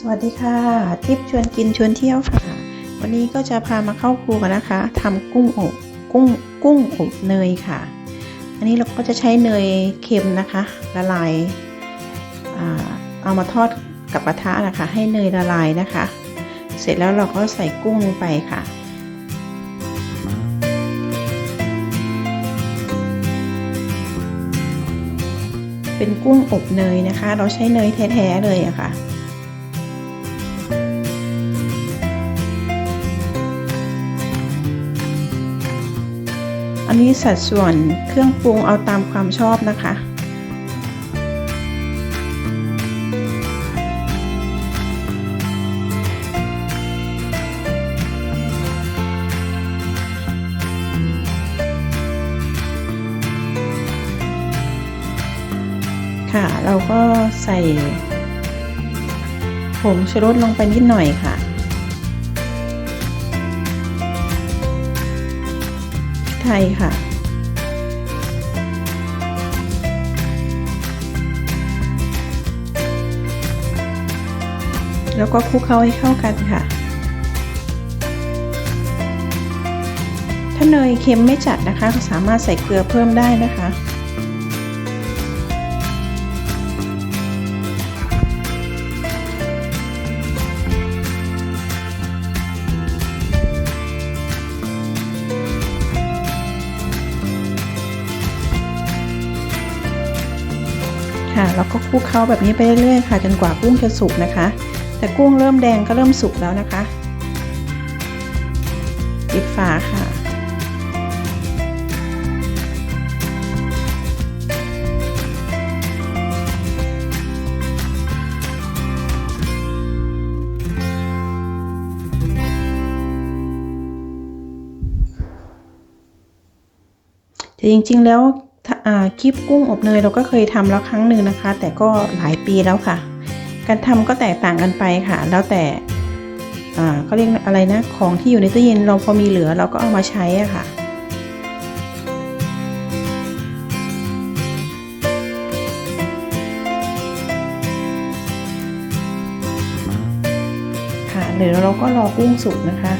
สวัสดีค่ะ ทิปชวนกินชวนเที่ยวค่ะ วันนี้ก็จะพามาเข้าครัวกันนะคะทำกุ้งอบกุ้งกุ้งอบเนยค่ะ อันนี้เราก็จะใช้เนยเค็มนะคะ ละลายเอามาทอดกับกระทะนะคะ ให้เนยละลายนะคะ เสร็จแล้วเราก็ใส่กุ้งลงไปค่ะเป็นกุ้งอบเนยนะคะ เราใช้เนยแท้ๆเลยอะค่ะ นนี้สัดส่วนเครื่องปรุงเอาตามความชอบนะคะ ค่ะเราก็ใส่ผงชูรสลงไปนิดหน่อยค่ะ ไทยค่ะ แล้วก็คลุกเคล้าให้เข้ากันค่ะ ถ้าเนยเค็มไม่จัดนะคะ สามารถใส่เกลือเพิ่มได้นะคะ ค่ะแล้วก็คลุกเคล้าแบบนี้ไปเรื่อยๆค่ะ จนกว่ากุ้งจะสุกนะคะ แต่กุ้งเริ่มแดงก็เริ่มสุกแล้วนะคะปิดฝาค่ะแต่จริงๆ แล้ว คลิปกุ้งอบเนยเราก็เคยทำแล้วครั้งหนึ่งนะคะ แต่ก็หลายปีแล้วค่ะ การทำก็แตกต่างกันไปค่ะ แล้วแต่เขาเรียกอะไรนะของที่อยู่ในตู้เย็นเราพอมีเหลือเราก็เอามาใช้อะค่ะค่ะเดี๋ยวเราก็รอกุ้งสุกนะคะ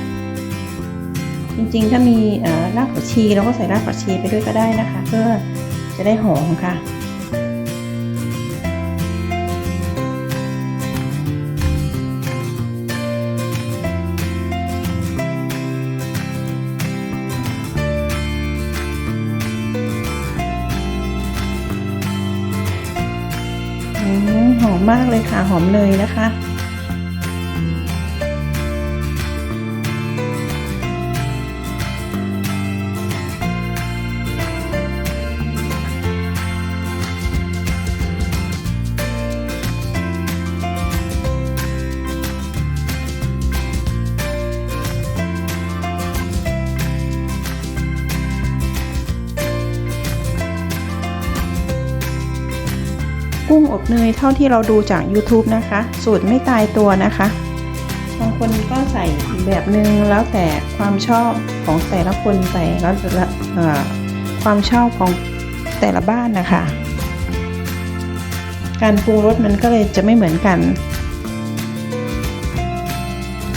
ริงๆ ถ้ามีรากผักชีเราก็ใส่รากผักชีไปด้วยก็ได้นะคะ เพื่อจะได้หอมค่ะหอมมากเลยค่ะหอมเนยนะคะ กุ้งอบเนยเท่าที่เราดูจาก YouTube นะคะ สูตรไม่ตายตัวนะคะบางคนก็ใส่แบบนึงแล้วแต่ความชอบของแต่ละคนใส่แล้วความชอบของแต่ละบ้านนะคะ การปรุงรสมันก็เลยจะไม่เหมือนกัน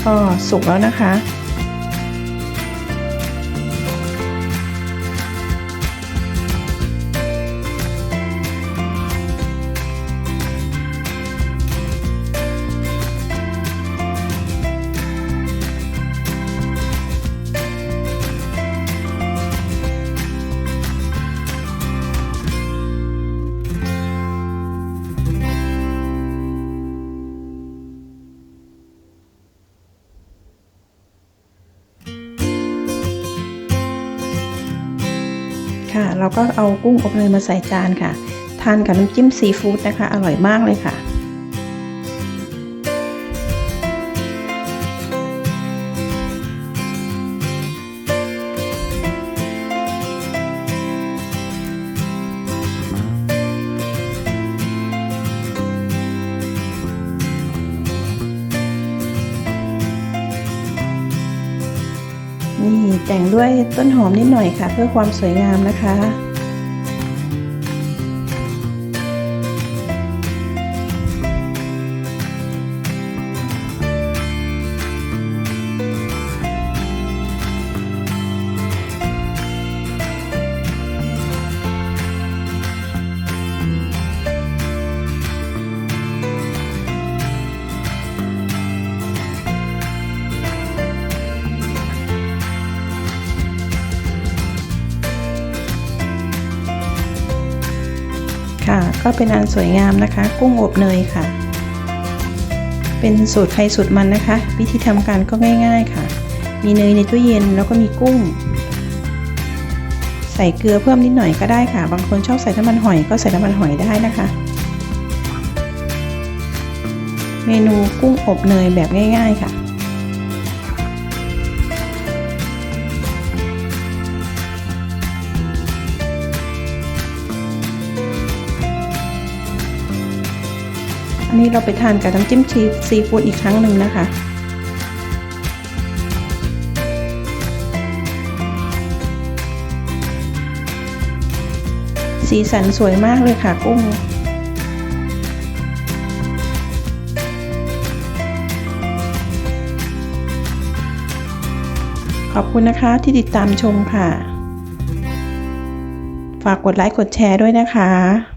ก็สุกแล้วนะคะ ค่ะ เราก็เอากุ้งอบเนยมาใส่จานค่ะ ทานกับน้ำจิ้มซีฟู้ดนะคะ อร่อยมากเลยค่ะ นี่แต่งด้วยต้นหอมนิดหน่อยค่ะ เพื่อความสวยงามนะคะ ค่ะ ก็เป็นอันสวยงามนะคะ กุ้งอบเนยค่ะ เป็นสูตรใครสูตรมันนะคะ วิธีทำการก็ง่าย ๆค่ะ มีเนยในตู้เย็นแล้วก็มีกุ้ง ใส่เกลือเพิ่มนิดหน่อยก็ได้ค่ะ บางคนชอบใส่น้ำมันหอยก็ใส่น้ำมันหอยได้นะคะ เมนูกุ้งอบเนยแบบง่าย ๆค่ะ นี้เราไปทานกับน้ำจิ้มชีสซีฟู้ดอีกครั้งหนึ่งนะคะสีสันสวยมากเลยค่ะกุ้ง ขอบคุณนะคะที่ติดตามชมค่ะ ฝากกดไลค์กดแชร์ด้วยนะคะ